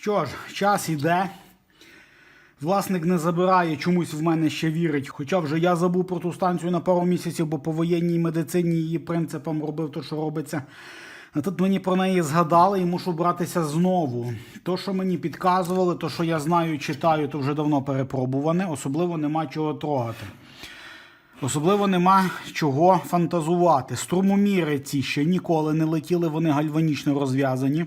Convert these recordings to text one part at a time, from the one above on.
Що ж, час іде. Власник не забирає, чомусь в мене ще вірить. Хоча вже я забув про ту станцію на пару місяців, бо по воєнній медицині її принципам робив те, що робиться. А тут мені про неї згадали і мушу братися знову. То, що мені підказували, то, що я знаю, читаю, то вже давно перепробуване, особливо нема чого трогати. Особливо нема чого фантазувати. Струмоміри ці ще ніколи не летіли, вони гальванічно розв'язані.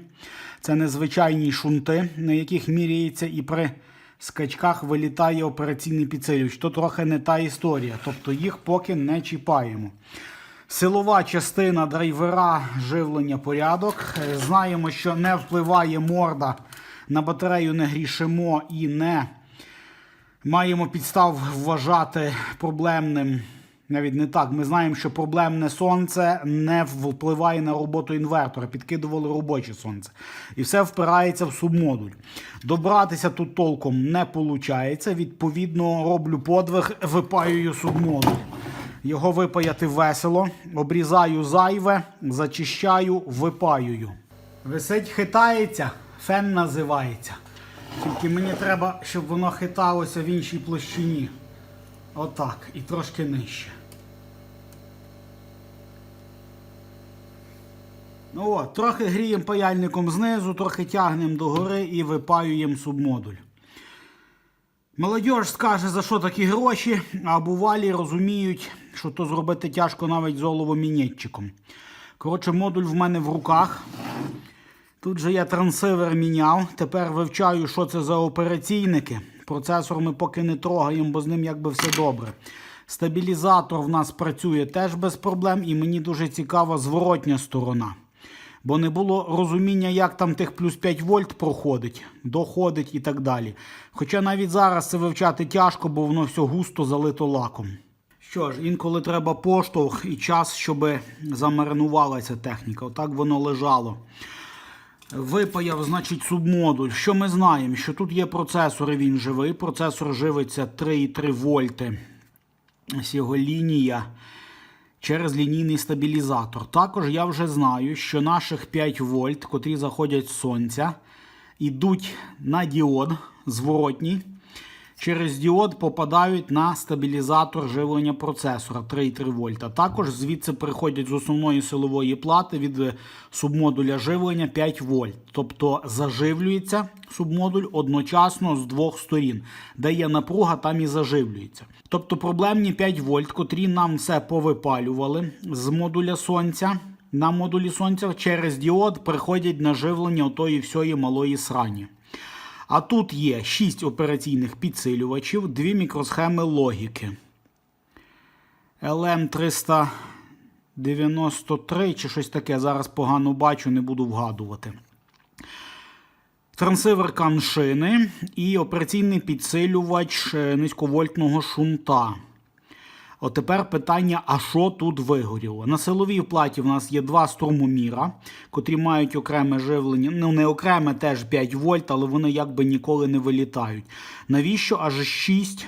Це незвичайні шунти, на яких міряється і при скачках вилітає операційний підсилювач. То трохи не та історія. Тобто їх поки не чіпаємо. Силова частина драйвера живлення порядок. Е, Знаємо, що не впливає морда на батарею, не грішимо і не маємо підстав вважати проблемним. Навіть не так. Ми знаємо, що проблемне сонце не впливає на роботу інвертора. Підкидували робоче сонце. І все впирається в субмодуль. Добратися тут толком не виходить. Відповідно, роблю подвиг, випаюю субмодуль. Його випаяти весело, обрізаю зайве, зачищаю, випаюю. Висить, хитається, фен називається. Тільки мені треба, щоб воно хиталося в іншій площині. Отак. І трошки нижче. Ну от, трохи гріємо паяльником знизу, трохи тягнемо догори і випаюємо субмодуль. Молодіж скаже, за що такі гроші, а бувалі розуміють, що то зробити тяжко навіть з оловомінетчиком. Коротше, модуль в мене в руках. Тут же я трансивер міняв. Тепер вивчаю, що це за операційники. Процесор ми поки не трогаємо, бо з ним якби все добре. Стабілізатор в нас працює теж без проблем, і мені дуже цікава зворотня сторона. Бо не було розуміння, як там тих плюс 5 вольт проходить, доходить і так далі. Хоча навіть зараз це вивчати тяжко, бо воно все густо залито лаком. Що ж, інколи треба поштовх і час, щоб замаринувалася техніка. Отак воно лежало. Випаяв, значить, субмодуль. Що ми знаємо? Що тут є процесор, і він живий. Процесор живиться 3,3 вольти. Ось його лінія через лінійний стабілізатор. Також я вже знаю, що наших 5 вольт, котрі заходять з сонця, йдуть на діод зворотній. Через діод попадають на стабілізатор живлення процесора 3,3 вольта. Також звідси приходять з основної силової плати від е, субмодуля живлення 5 вольт. Тобто заживлюється субмодуль одночасно з двох сторін. Де є напруга, там і заживлюється. Тобто проблемні 5 вольт, котрі нам все повипалювали з модуля сонця. На модулі сонця через діод приходять на живлення отої всієї малої срані. А тут є 6 операційних підсилювачів, 2 мікросхеми логіки. LM393 чи щось таке, зараз погано бачу, не буду вгадувати. Трансивер каншини і операційний підсилювач е, низьковольтного шунта. От тепер питання, а що тут вигоріло? На силовій платі в нас є два струмоміра, котрі мають окреме живлення. Ну, не окреме теж 5 вольт, але вони якби ніколи не вилітають. Навіщо аж 6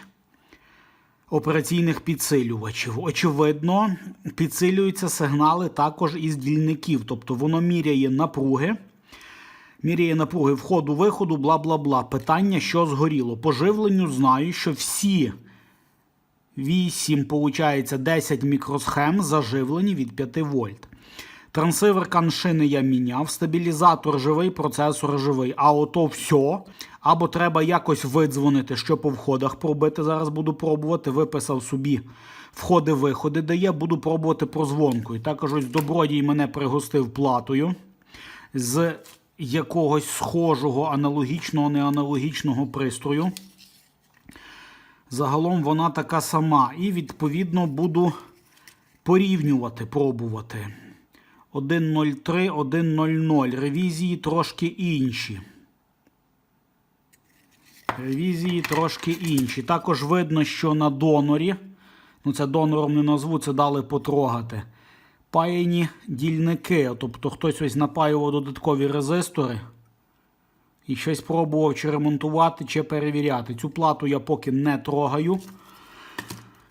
операційних підсилювачів? Очевидно, підсилюються сигнали також із дільників. Тобто воно міряє напруги. Міряє напруги входу-виходу, бла бла бла. Питання, що згоріло. По живленню знаю, що всі 8, получається 10 мікросхем заживлені від 5 вольт. Трансивер каншини я міняв, стабілізатор живий, процесор живий. А ото все. Або треба якось видзвонити, що по входах пробити. Зараз буду пробувати. Виписав собі входи-виходи, де є, буду пробувати прозвонкою. Також ось добродій мене пригостив платою з якогось схожого аналогічного, неаналогічного пристрою. Загалом вона така сама. І, відповідно, буду порівнювати, пробувати. 1.03, 1.00. Ревізії трошки інші. Ревізії трошки інші. Також видно, що на донорі, ну це донором не назву, це дали потрогати. Паяні дільники. Тобто хтось ось напаював додаткові резистори і щось пробував чи ремонтувати, чи перевіряти. Цю плату я поки не трогаю.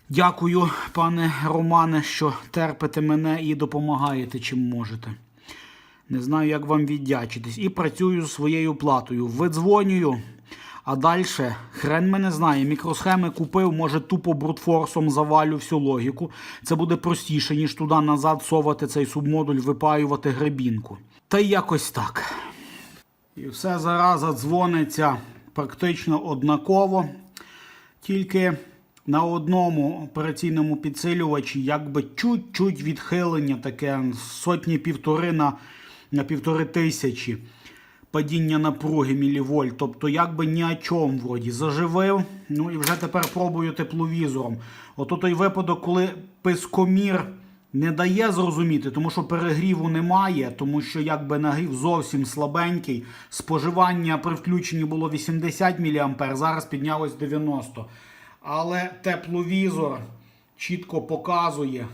Дякую, пане Романе, що терпите мене і допомагаєте, чим можете. Не знаю, як вам віддячитись. І працюю зі своєю платою. Видзвонюю. А далі хрен мене знає. Мікросхеми купив, може тупо брутфорсом завалю всю логіку. Це буде простіше, ніж туди назад совати цей субмодуль, випаювати гребінку. Та й якось так. І все зараза дзвониться практично однаково. Тільки на одному операційному підсилювачі якби чуть-чуть відхилення, таке сотні півтори на, на півтори тисячі падіння напруги мілівольт. Тобто якби ні о чому вроді заживив. Ну і вже тепер пробую тепловізором. Ото той випадок, коли пискомір не дає зрозуміти, тому що перегріву немає, тому що якби нагрів зовсім слабенький. Споживання при включенні було 80 мА, зараз піднялось 90. Але тепловізор чітко показує,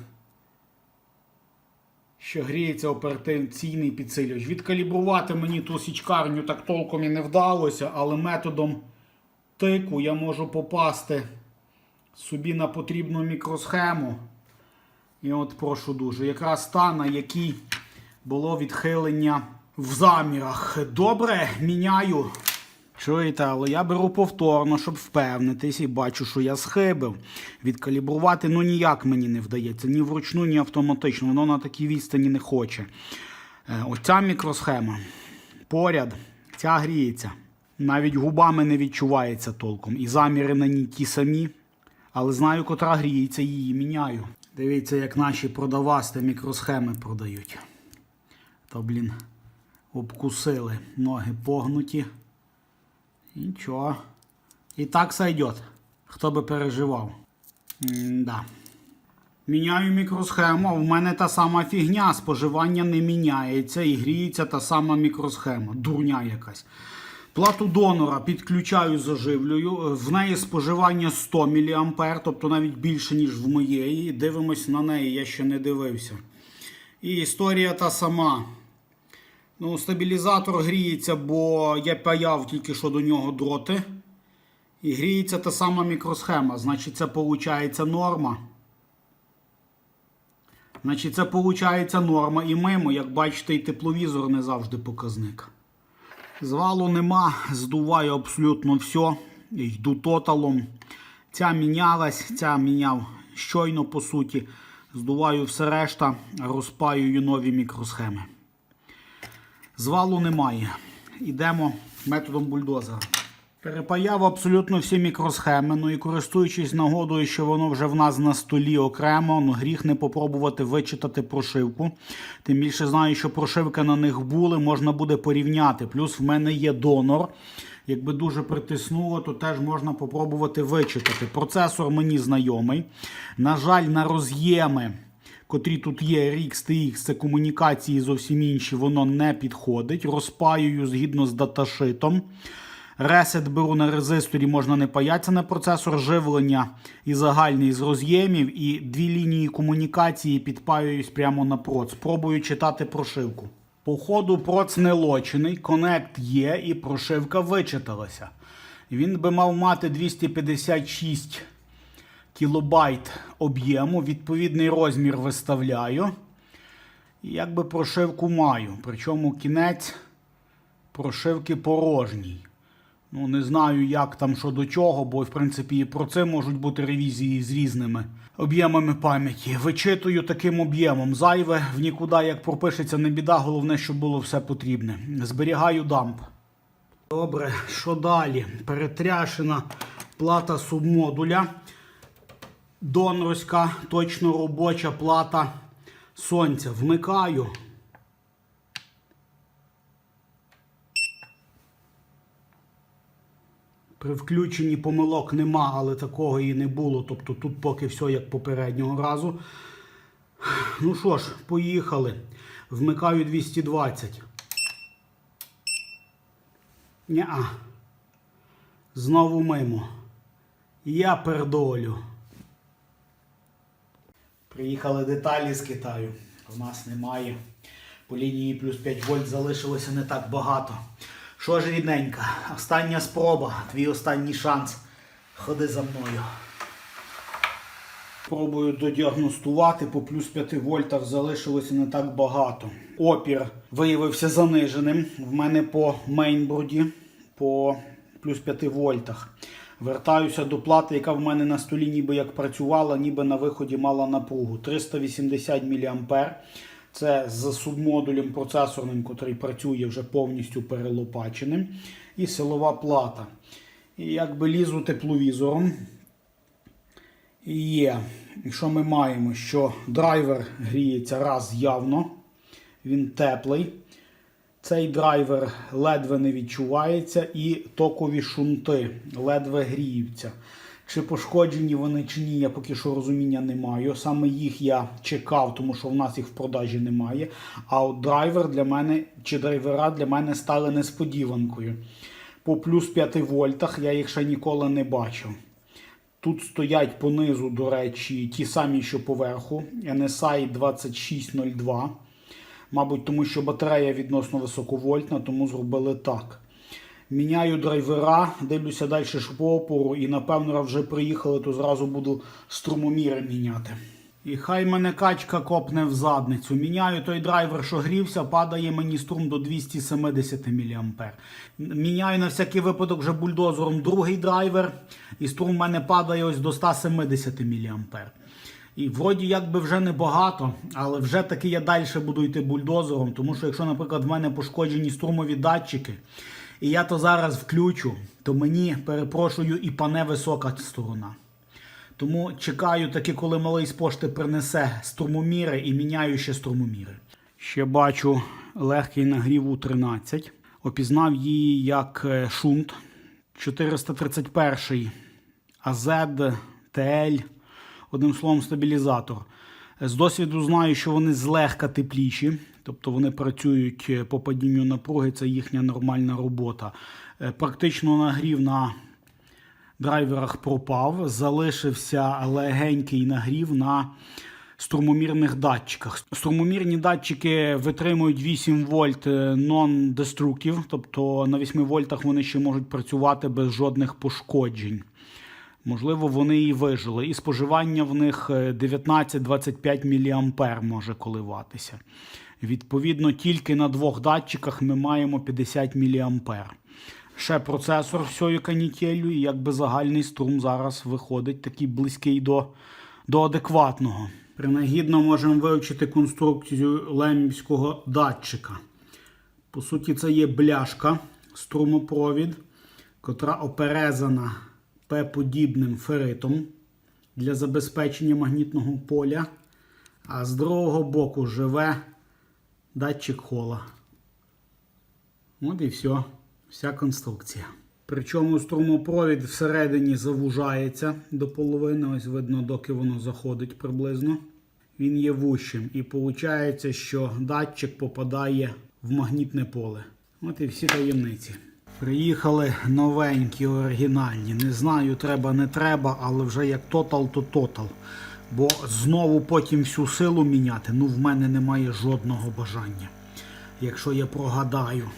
що гріється операційний підсилювач. Відкалібрувати мені ту січкарню так толком і не вдалося, але методом тику я можу попасти собі на потрібну мікросхему. І от прошу дуже, якраз та, на якій було відхилення в замірах. Добре, міняю. Чуєте, але я беру повторно, щоб впевнитись, і бачу, що я схибив. Відкалібрувати ну ніяк мені не вдається. Ні вручну, ні автоматично. Воно на такій відстані не хоче. Е, Ось ця мікросхема. Поряд, ця гріється. Навіть губами не відчувається толком. І заміри на ній ті самі. Але знаю, котра гріється, її міняю. Дивіться, як наші продавасти мікросхеми продають. То, блін, обкусили. Ноги погнуті. Нічого. І так сойдет. Хто би переживав. М-да. Міняю мікросхему, а в мене та сама фігня. Споживання не міняється і гріється та сама мікросхема. Дурня якась. Плату донора підключаю, заживлюю. В неї споживання 100 мА, тобто навіть більше, ніж в моєї. Дивимось на неї, я ще не дивився. І історія та сама. Ну, стабілізатор гріється, бо я паяв тільки що до нього дроти. І гріється та сама мікросхема. Значить, це виходить норма. Значить, це виходить норма. І мимо, як бачите, і тепловізор не завжди показник. Звалу нема, здуваю абсолютно все. Йду тоталом. Ця мінялась, ця міняв щойно, по суті. Здуваю все решта, розпаюю нові мікросхеми. Звалу немає. Йдемо методом бульдозера. Перепаяв абсолютно всі мікросхеми. Ну і користуючись нагодою, що воно вже в нас на столі окремо, ну гріх не попробувати вичитати прошивку. Тим більше знаю, що прошивки на них були, можна буде порівняти. Плюс в мене є донор. Якби дуже притиснуло, то теж можна попробувати вичитати. Процесор мені знайомий. На жаль, на роз'єми котрі тут є RX, TX, це комунікації зовсім інші, воно не підходить. Розпаюю згідно з даташитом. Ресет беру на резисторі, можна не паятися на процесор живлення і загальний з роз'ємів. І дві лінії комунікації підпаююсь прямо на проц. Спробую читати прошивку. По ходу проц не лочений, конект є і прошивка вичиталася. Він би мав мати 256 кілобайт об'єму, відповідний розмір виставляю. І якби прошивку маю. Причому кінець прошивки порожній. Ну, не знаю, як там що до чого, бо в принципі і про це можуть бути ревізії з різними об'ємами пам'яті. Вичитую таким об'ємом. Зайве в нікуди як пропишеться не біда, головне, щоб було все потрібне. Зберігаю дамп. Добре, що далі? Перетряшена плата субмодуля. Донорська, точно робоча плата сонця. Вмикаю. При включенні помилок нема, але такого і не було. Тобто тут поки все як попереднього разу. Ну що ж, поїхали. Вмикаю 220. Ня. Знову мимо. Я пердолю. Приїхали деталі з Китаю. У нас немає. По лінії плюс 5 вольт залишилося не так багато. Що ж, рідненька, остання спроба, твій останній шанс. Ходи за мною. Спробую додіагностувати, по плюс 5 вольтах залишилося не так багато. Опір виявився заниженим. В мене по мейнборді по плюс 5 вольтах. Вертаюся до плати, яка в мене на столі ніби як працювала, ніби на виході мала напругу. 380 мА. Це з субмодулем процесорним, який працює вже повністю перелопаченим. І силова плата. І якби лізу тепловізором. Є. Що ми маємо? Що драйвер гріється раз явно, він теплий. Цей драйвер ледве не відчувається, і токові шунти ледве гріються. Чи пошкоджені вони чи ні, я поки що розуміння не маю. Саме їх я чекав, тому що в нас їх в продажі немає. А от драйвер для мене чи драйвера для мене стали несподіванкою. По плюс 5 вольтах я їх ще ніколи не бачив. Тут стоять понизу, до речі, ті самі, що поверху. NSI 2602. Мабуть, тому що батарея відносно високовольтна, тому зробили так. Міняю драйвера, дивлюся далі по опору, і напевно вже приїхали, то зразу буду струмоміри міняти. І хай мене качка копне в задницю. Міняю той драйвер, що грівся, падає мені струм до 270 мА. Міняю на всякий випадок вже бульдозером другий драйвер, і струм в мене падає ось до 170 мА. І вроді якби вже небагато, але вже таки я далі буду йти бульдозером, тому що якщо, наприклад, в мене пошкоджені струмові датчики, і я то зараз включу, то мені, перепрошую, і пане висока сторона. Тому чекаю таки, коли малий з пошти принесе струмоміри і міняю ще струмоміри. Ще бачу легкий нагрів у 13. Опізнав її як е, шунт 431 AZ TL, одним словом, стабілізатор. З досвіду знаю, що вони злегка тепліші, тобто вони працюють е, по падінню напруги, це їхня нормальна робота. Е, Практично нагрів на драйверах пропав, залишився легенький нагрів на струмомірних датчиках. Струмомірні датчики витримують 8 вольт е, non-destructive, тобто на 8 вольтах вони ще можуть працювати без жодних пошкоджень. Можливо, вони і вижили. І споживання в них е, 19-25 мА може коливатися. Відповідно, тільки на двох датчиках ми маємо 50 мА. Ще процесор всьою канітелью, і якби загальний струм зараз виходить такий близький до, до адекватного. Принагідно можемо вивчити конструкцію лемівського датчика. По суті, це є бляшка, струмопровід, котра оперезана П-подібним феритом для забезпечення магнітного поля. А з другого боку живе датчик хола. От і все. Вся конструкція. Причому струмопровід всередині завужається до половини. Ось видно, доки воно заходить приблизно. Він є вущим. І виходить, що датчик попадає в магнітне поле. От і всі таємниці. Приїхали новенькі, оригінальні. Не знаю, треба, не треба, але вже як тотал, то тотал. Бо знову потім всю силу міняти, ну в мене немає жодного бажання. Якщо я прогадаю.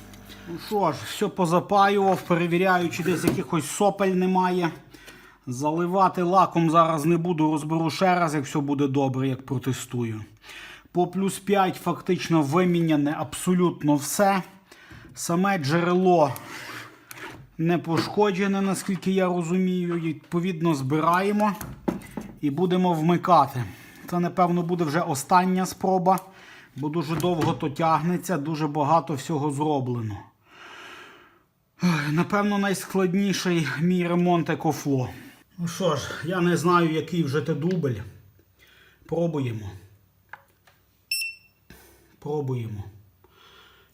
Ну що ж, все позапаював, перевіряю, чи десь якихось сопель немає. Заливати лаком зараз не буду, розберу ще раз, як все буде добре, як протестую. По плюс 5 фактично виміняне абсолютно все. Саме джерело не пошкоджене, наскільки я розумію. Відповідно, збираємо і будемо вмикати. Це, напевно, буде вже остання спроба, бо дуже довго то тягнеться, дуже багато всього зроблено. Напевно, найскладніший мій ремонт екофло. Ну що ж, я не знаю, який вже те дубль. Пробуємо. Пробуємо.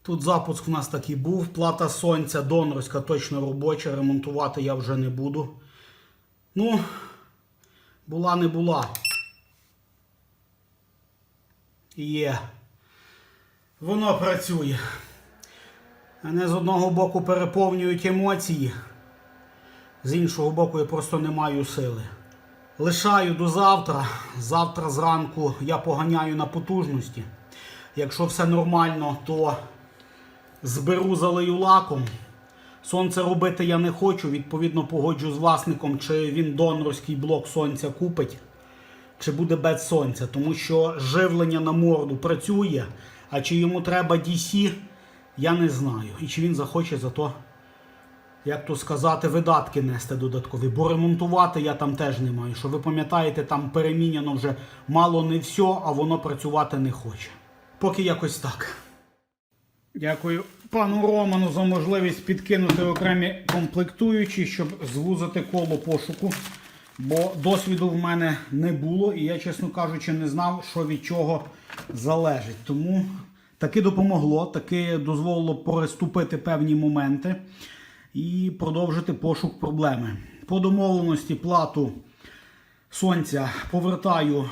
Тут запуск в нас такий був. Плата сонця донорська точно робоча. Ремонтувати я вже не буду. Ну, була не була. Є. Воно працює. Мене з одного боку переповнюють емоції, з іншого боку, я просто не маю сили. Лишаю до завтра. Завтра зранку я поганяю на потужності. Якщо все нормально, то зберу залию лаком. Сонце робити я не хочу, відповідно, погоджу з власником, чи він донорський блок сонця купить, чи буде без сонця, тому що живлення на морду працює, а чи йому треба DC, я не знаю. І чи він захоче за то, як то сказати, видатки нести додаткові. Бо ремонтувати я там теж не маю. Що ви пам'ятаєте, там переміняно вже мало не все, а воно працювати не хоче. Поки якось так. Дякую пану Роману за можливість підкинути окремі комплектуючі, щоб звузити коло пошуку. Бо досвіду в мене не було, і я, чесно кажучи, не знав, що від чого залежить. Тому таки допомогло, таки дозволило переступити певні моменти і продовжити пошук проблеми. По домовленості плату сонця повертаю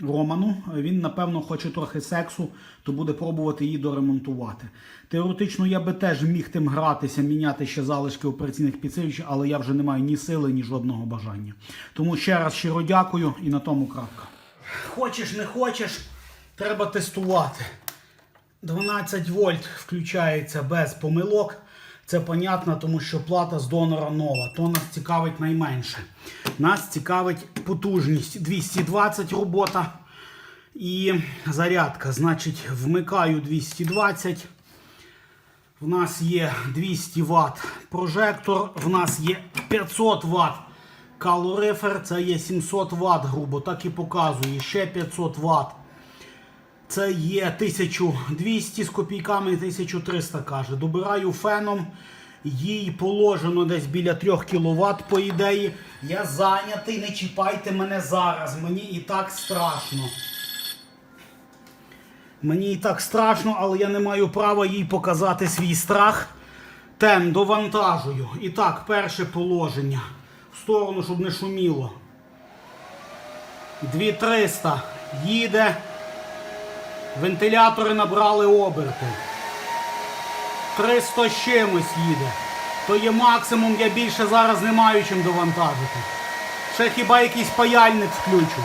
Роману. Він, напевно, хоче трохи сексу, то буде пробувати її доремонтувати. Теоретично я би теж міг тим гратися, міняти ще залишки операційних підсилювачів, але я вже не маю ні сили, ні жодного бажання. Тому ще раз щиро дякую і на тому крапка. Хочеш, не хочеш, треба тестувати. 12 вольт включається без помилок. Це понятно, тому що плата з донора нова. То нас цікавить найменше. Нас цікавить потужність 220 робота і зарядка. Значить, вмикаю 220. В нас є 200 Вт прожектор, в нас є 500 Вт калорифер, це є 700 Вт, грубо, так і показує. Ще 500 Вт. Це є 1200 з копійками, 1300 каже. Добираю феном. Їй положено десь біля 3 кВт, по ідеї. Я зайнятий, не чіпайте мене зараз. Мені і так страшно. Мені і так страшно, але я не маю права їй показати свій страх. Тен довантажую. І так, перше положення. В сторону, щоб не шуміло. 2300. Їде. Вентилятори набрали оберти. 300 з їде. То є максимум, я більше зараз не маю чим довантажити. Ще хіба якийсь паяльник включу.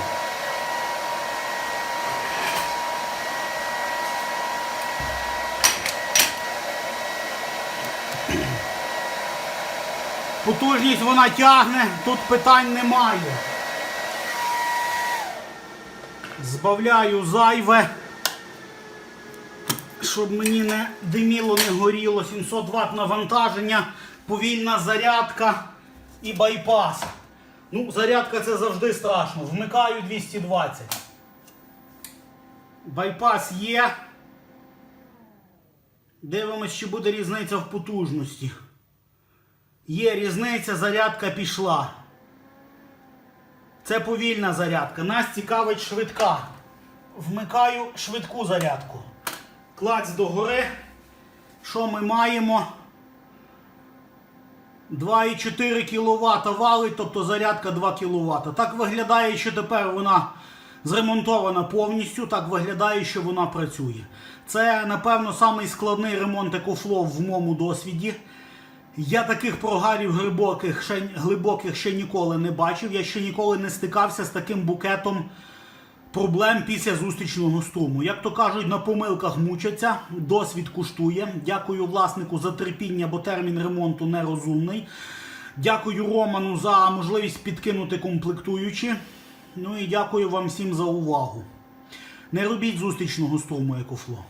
Потужність вона тягне, тут питань немає. Збавляю зайве, щоб мені не диміло, не горіло. 700 Вт навантаження, повільна зарядка і байпас. Ну, зарядка це завжди страшно. Вмикаю 220. Байпас є. Дивимось, чи буде різниця в потужності. Є різниця, зарядка пішла. Це повільна зарядка. Нас цікавить швидка. Вмикаю швидку зарядку. Клац догори. Що ми маємо? 2,4 кВт валить, тобто зарядка 2 кВт. Так виглядає, що тепер вона зремонтована повністю, так виглядає, що вона працює. Це, напевно, самий складний ремонт екофлов в моєму досвіді. Я таких прогарів глибоких ще, глибоких ще ніколи не бачив. Я ще ніколи не стикався з таким букетом проблем після зустрічного струму. Як то кажуть, на помилках мучаться, досвід куштує. Дякую власнику за терпіння, бо термін ремонту нерозумний. Дякую Роману за можливість підкинути комплектуючі. Ну і дякую вам всім за увагу. Не робіть зустрічного струму, екофло.